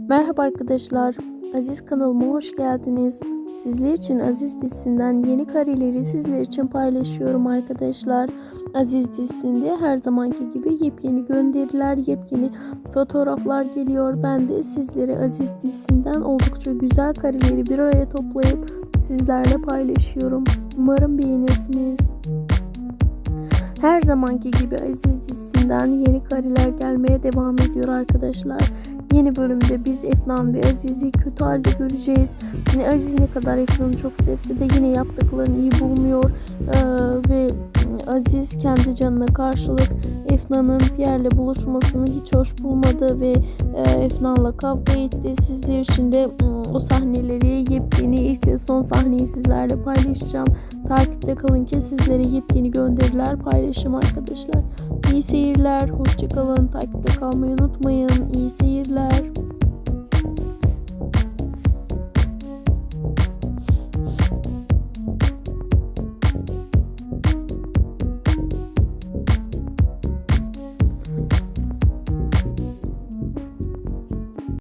Merhaba arkadaşlar, Aziz kanalıma hoş geldiniz. Sizler için Aziz dizisinden yeni kareleri sizler için paylaşıyorum arkadaşlar. Aziz dizisinde her zamanki gibi yepyeni gönderiler, yepyeni fotoğraflar geliyor. Ben de sizlere Aziz dizisinden oldukça güzel kareleri bir araya toplayıp sizlerle paylaşıyorum. Umarım beğenirsiniz. Her zamanki gibi Aziz dizisinden yeni kareler gelmeye devam ediyor arkadaşlar. Yeni bölümde biz Efnan ve Aziz'i kötü halde göreceğiz. Yine Aziz ne kadar Efnan'ı çok sevse de yine yaptıklarını iyi bulmuyor. Ee, ve Aziz kendi canına karşılık Efnan'ın Pierre'le buluşmasını hiç hoş bulmadı ve e, Efnan'la kavga etti. Sizler için de mm, o sahneleri yepyeni ilk ve son sahneyi sizlerle paylaşacağım. Takipte kalın ki sizlere yepyeni gönderiler paylaşacağım arkadaşlar. İyi seyirler, hoşçakalın, takipte kalmayı unutmayın. İyi seyirler.